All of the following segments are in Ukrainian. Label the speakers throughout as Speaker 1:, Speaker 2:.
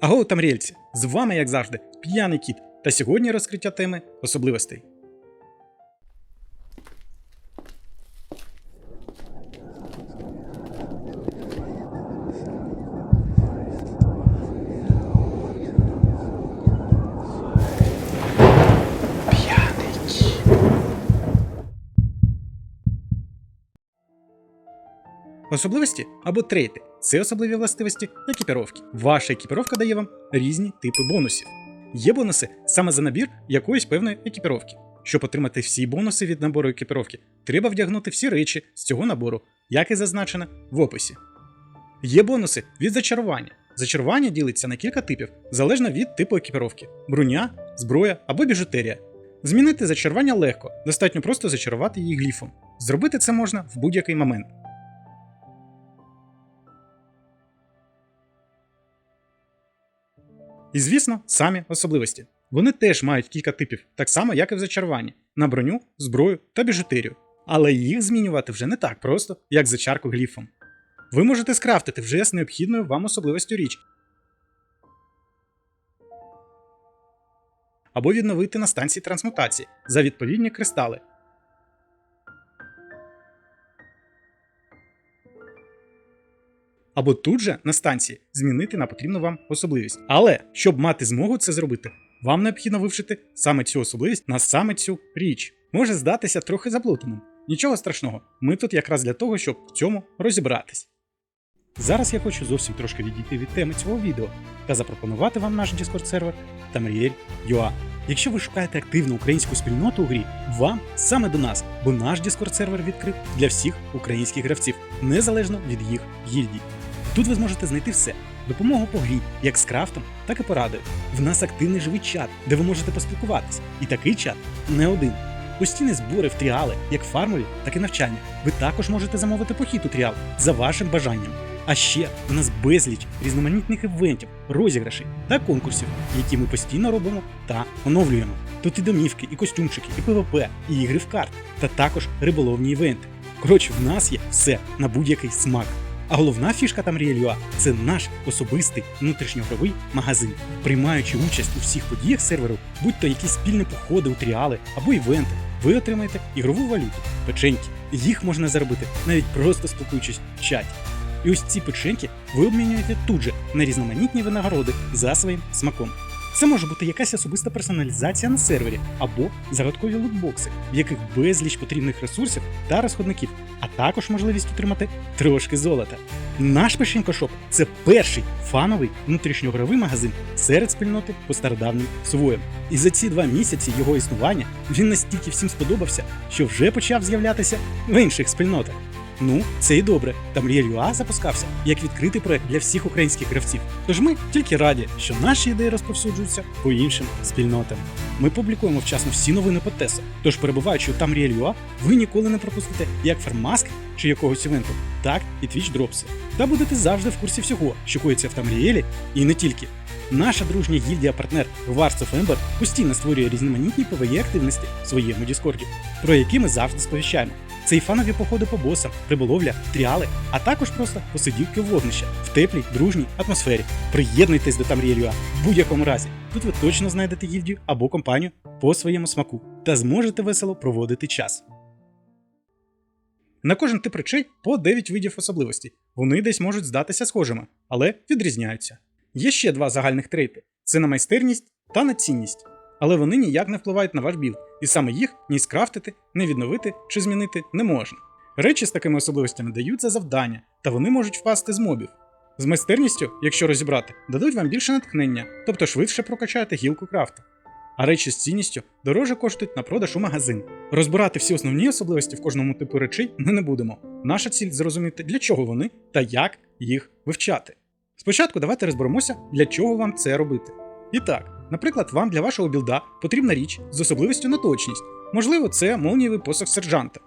Speaker 1: Аго, тамрільці! З вами, як завжди, п'яний кіт. Та сьогодні розкриття теми особливостей. Особливості або трейти це особливі властивості екіпіровки. Ваша екіпіровка дає вам різні типи бонусів. Є бонуси саме за набір якоїсь певної екіпіровки. Щоб отримати всі бонуси від набору екіпіровки, треба вдягнути всі речі з цього набору, як і зазначено в описі. Є бонуси від зачарування. Зачарування ділиться на кілька типів, залежно від типу екіпіровки: броня, зброя або біжутерія. Змінити зачарування легко, достатньо просто зачарувати її гліфом. Зробити це можна в будь-який момент. І звісно, самі особливості. Вони теж мають кілька типів, так само, як і в зачаруванні, на броню, зброю та біжутерію. Але їх змінювати вже не так просто, як зачарку гліфом. Ви можете скрафтити вже з необхідною вам особливістю річ. Або відновити на станції трансмутації за відповідні кристали. Або тут же на станції змінити на потрібну вам особливість. Але щоб мати змогу це зробити, вам необхідно вивчити саме цю особливість на саме цю річ. Може здатися трохи заплутаним. Нічого страшного, ми тут якраз для того, щоб в цьому розібратись. Зараз я хочу зовсім трошки відійти від теми цього відео та запропонувати вам наш Discord сервер Tamriel.ua. Якщо ви шукаєте активну українську спільноту у грі, вам саме до нас, бо наш Discord сервер відкрит для всіх українських гравців, незалежно від їх гільдій. Тут ви зможете знайти все: допомогу по грі, як з крафтом, так і порадою. В нас активний живий чат, де ви можете поспілкуватися. І такий чат не один. Постійні збори в тріали, як фармові, так і навчання. Ви також можете замовити похід у тріал за вашим бажанням. А ще у нас безліч різноманітних івентів, розіграшей та конкурсів, які ми постійно робимо та оновлюємо. Тут і домівки, і костюмчики, і ПВП, і ігри в карт, та також риболовні івенти. Коротше, в нас є все на будь-який смак. А головна фішка там Ріелюа це наш особистий внутрішньогровий магазин. Приймаючи участь у всіх подіях серверу, будь то якісь спільні походи у тріали або івенти, ви отримаєте ігрову валюту, печеньки. Їх можна заробити навіть просто спілкуючись в чаті. І ось ці печеньки ви обмінюєте тут же на різноманітні винагороди за своїм смаком. Це може бути якась особиста персоналізація на сервері або загадкові лутбокси, в яких безліч потрібних ресурсів та розходників, а також можливість отримати трошки золота. Наш печенькошоп це перший фановий внутрішньогровий магазин серед спільноти по стародавнім своєм. І за ці два місяці його існування він настільки всім сподобався, що вже почав з'являтися в інших спільнотах. Ну, це і добре. Там Юа запускався як відкритий проект для всіх українських гравців. Тож ми тільки раді, що наші ідеї розповсюджуються по іншим спільнотам. Ми публікуємо вчасно всі новини по Тесо. Тож, перебуваючи там Юа, ви ніколи не пропустите як фармаск чи якогось івенту, так і твіч дропси. Та будете завжди в курсі всього, що коїться в Тамрієлі, і не тільки. Наша дружня гільдія партнер Wars of Ember постійно створює різноманітні PvE активності в своєму Діскорді, про які ми завжди сповіщаємо. Це і фанові походи по босам, риболовля, тріали, а також просто посидівки в вогнища в теплій, дружній атмосфері. Приєднуйтесь до Тамріелюа в будь-якому разі. Тут ви точно знайдете гільдію або компанію по своєму смаку та зможете весело проводити час. На кожен тип речей по 9 видів особливостей. Вони десь можуть здатися схожими, але відрізняються. Є ще два загальних трейти: це на майстерність та на цінність. Але вони ніяк не впливають на ваш білд, і саме їх ні скрафтити, ні відновити чи змінити не можна. Речі з такими особливостями дають за завдання, та вони можуть впасти з мобів. З майстерністю, якщо розібрати, дадуть вам більше натхнення, тобто швидше прокачаєте гілку крафту. А речі з цінністю дороже коштують на продаж у магазин. Розбирати всі основні особливості в кожному типу речей ми не будемо. Наша ціль зрозуміти, для чого вони та як їх вивчати. Спочатку давайте розберемося, для чого вам це робити. І так, наприклад, вам для вашого білда потрібна річ з особливістю на точність. Можливо, це молнієвий посох сержанта.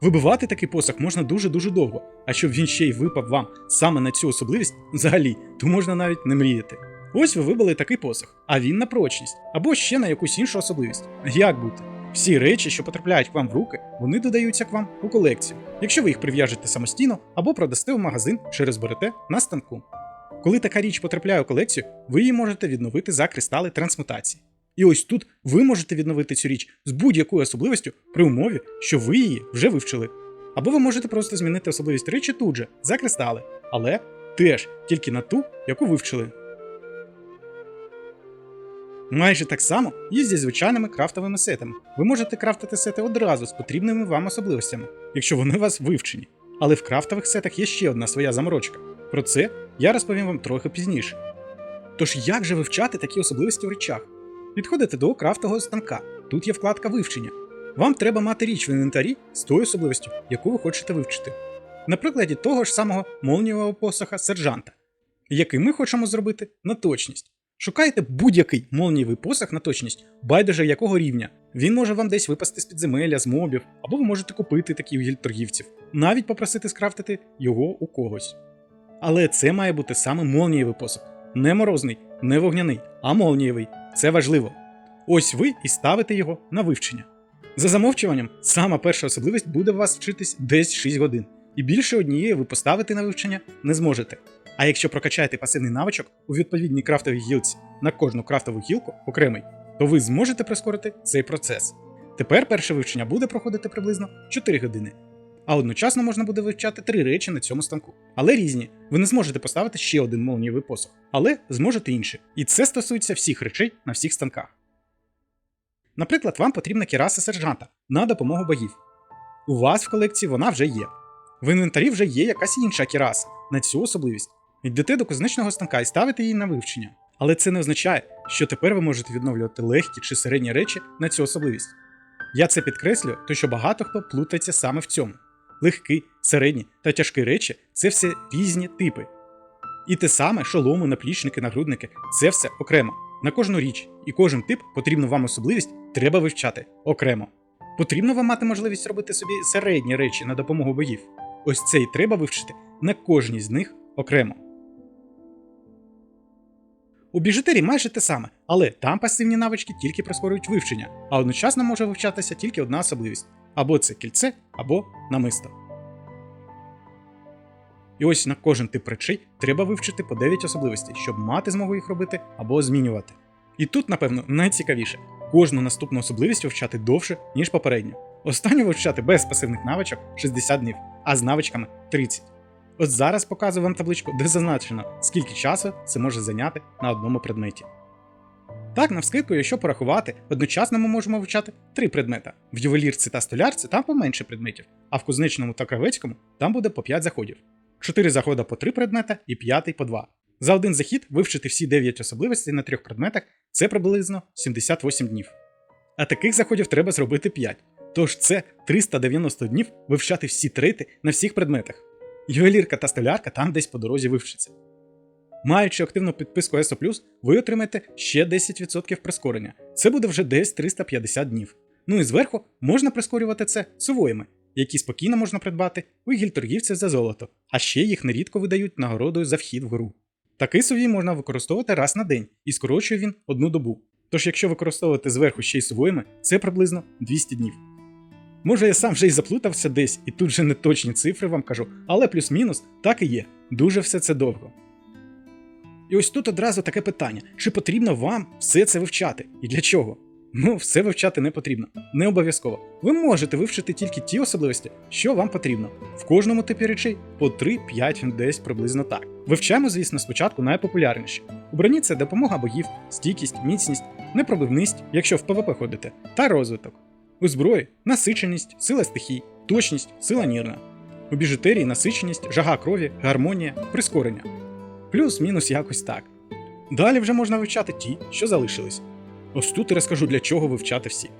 Speaker 1: Вибивати такий посох можна дуже-дуже довго, а щоб він ще й випав вам саме на цю особливість взагалі, то можна навіть не мріяти. Ось ви вибили такий посох, а він на прочність, або ще на якусь іншу особливість. Як бути? Всі речі, що потрапляють к вам в руки, вони додаються к вам у колекцію, якщо ви їх прив'яжете самостійно або продасте в магазин чи розберете на станку. Коли така річ потрапляє у колекцію, ви її можете відновити за кристали трансмутації. І ось тут ви можете відновити цю річ з будь-якою особливістю при умові, що ви її вже вивчили. Або ви можете просто змінити особливість речі тут же за кристали, але теж тільки на ту, яку вивчили. Майже так само є зі звичайними крафтовими сетами. Ви можете крафтити сети одразу з потрібними вам особливостями, якщо вони у вас вивчені. Але в крафтових сетах є ще одна своя заморочка. Про це я розповім вам трохи пізніше. Тож як же вивчати такі особливості в речах? Підходите до крафтового станка. Тут є вкладка вивчення. Вам треба мати річ в інвентарі з тою особливістю, яку ви хочете вивчити. На прикладі того ж самого молнієвого посоха сержанта, який ми хочемо зробити на точність. Шукайте будь-який молнієвий посох на точність, байдуже якого рівня. Він може вам десь випасти з підземелля, з мобів, або ви можете купити такі у гільдторгівців, навіть попросити скрафтити його у когось. Але це має бути саме молнієвий посох. Не морозний, не вогняний, а молнієвий. Це важливо. Ось ви і ставите його на вивчення. За замовчуванням, сама перша особливість буде вас вчитись десь 6 годин, і більше однієї ви поставити на вивчення не зможете. А якщо прокачаєте пасивний навичок у відповідній крафтовій гілці на кожну крафтову гілку окремий, то ви зможете прискорити цей процес. Тепер перше вивчення буде проходити приблизно 4 години. А одночасно можна буде вивчати три речі на цьому станку. Але різні. Ви не зможете поставити ще один молнієвий посох, але зможете інший. І це стосується всіх речей на всіх станках. Наприклад, вам потрібна кіраса сержанта на допомогу богів. У вас в колекції вона вже є. В інвентарі вже є якась інша кіраса на цю особливість. Йдете до кузнечного станка і ставите її на вивчення. Але це не означає, що тепер ви можете відновлювати легкі чи середні речі на цю особливість. Я це підкреслюю, тому що багато хто плутається саме в цьому. Легкі, середні та тяжкі речі це все різні типи. І те саме шоломи, наплічники, нагрудники це все окремо. На кожну річ і кожен тип потрібну вам особливість треба вивчати окремо. Потрібно вам мати можливість робити собі середні речі на допомогу богів. Ось це і треба вивчити на кожній з них окремо. У біжутері майже те саме, але там пасивні навички тільки прискорюють вивчення, а одночасно може вивчатися тільки одна особливість: або це кільце, або намисто. І ось на кожен тип речей треба вивчити по 9 особливостей, щоб мати змогу їх робити або змінювати. І тут, напевно, найцікавіше кожну наступну особливість вивчати довше, ніж попередню. Останню вивчати без пасивних навичок 60 днів, а з навичками 30. От зараз показую вам табличку, де зазначено, скільки часу це може зайняти на одному предметі. Так, навскидку, якщо порахувати, одночасно ми можемо вивчати три предмета. В ювелірці та столярці там поменше предметів, а в кузнечному та кравецькому там буде по 5 заходів. 4 заходи по 3 предмета і 5 по 2. За один захід вивчити всі 9 особливостей на трьох предметах це приблизно 78 днів. А таких заходів треба зробити 5. Тож це 390 днів вивчати всі трети на всіх предметах. Ювелірка та столярка там десь по дорозі вивчаться. Маючи активну підписку ESO+, ви отримаєте ще 10% прискорення. Це буде вже десь 350 днів. Ну і зверху можна прискорювати це сувоями, які спокійно можна придбати у гільторгівців за золото, а ще їх нерідко видають нагородою за вхід в гру. Такий сувій можна використовувати раз на день і скорочує він одну добу. Тож, якщо використовувати зверху ще й сувоями, це приблизно 200 днів. Може, я сам вже й заплутався десь, і тут же не точні цифри вам кажу, але плюс-мінус так і є. Дуже все це довго. І ось тут одразу таке питання: чи потрібно вам все це вивчати? І для чого? Ну, все вивчати не потрібно, не обов'язково. Ви можете вивчити тільки ті особливості, що вам потрібно. В кожному типі речей по 3-5 десь приблизно так. Вивчаємо, звісно, спочатку найпопулярніші. У броні це допомога богів, стійкість, міцність, непробивність, якщо в ПВП ходите, та розвиток. У зброї насиченість, сила стихій, точність, сила нірна. У біжутерії насиченість, жага крові, гармонія, прискорення. Плюс-мінус якось так. Далі вже можна вивчати ті, що залишились. Ось тут і розкажу, для чого вивчати всі.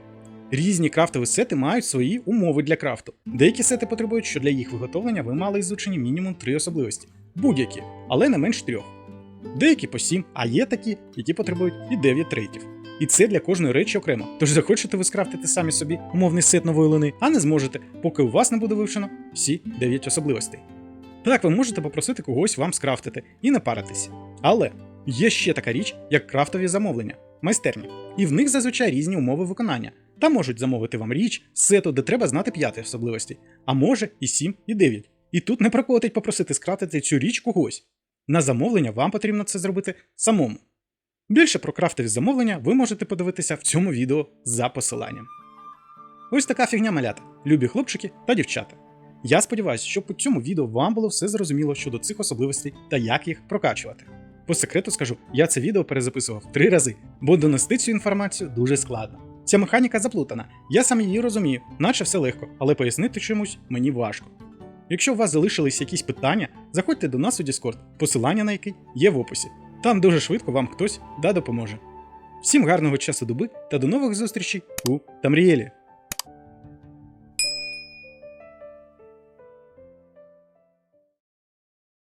Speaker 1: Різні крафтові сети мають свої умови для крафту. Деякі сети потребують, що для їх виготовлення ви мали ізучені мінімум три особливості. Будь-які, але не менш трьох. Деякі по 7, а є такі, які потребують і 9 трейтів. І це для кожної речі окремо. Тож захочете ви скрафтити самі собі умовний сет нової луни, а не зможете, поки у вас не буде вивчено всі 9 особливостей. Так, ви можете попросити когось вам скрафтити і не паритися. Але є ще така річ, як крафтові замовлення, майстерні. І в них зазвичай різні умови виконання. Там можуть замовити вам річ сету, де треба знати 5 особливості, а може і 7, і 9. І тут не прокотить попросити скрафтити цю річ когось. На замовлення вам потрібно це зробити самому. Більше про крафтові замовлення ви можете подивитися в цьому відео за посиланням. Ось така фігня малята, любі хлопчики та дівчата. Я сподіваюся, що по цьому відео вам було все зрозуміло щодо цих особливостей та як їх прокачувати. По секрету скажу, я це відео перезаписував три рази, бо донести цю інформацію дуже складно. Ця механіка заплутана, я сам її розумію, наче все легко, але пояснити чомусь мені важко. Якщо у вас залишились якісь питання, заходьте до нас у Discord, посилання на який є в описі. Там дуже швидко вам хтось да допоможе. Всім гарного часу доби та до нових зустрічей у Тамрієлі!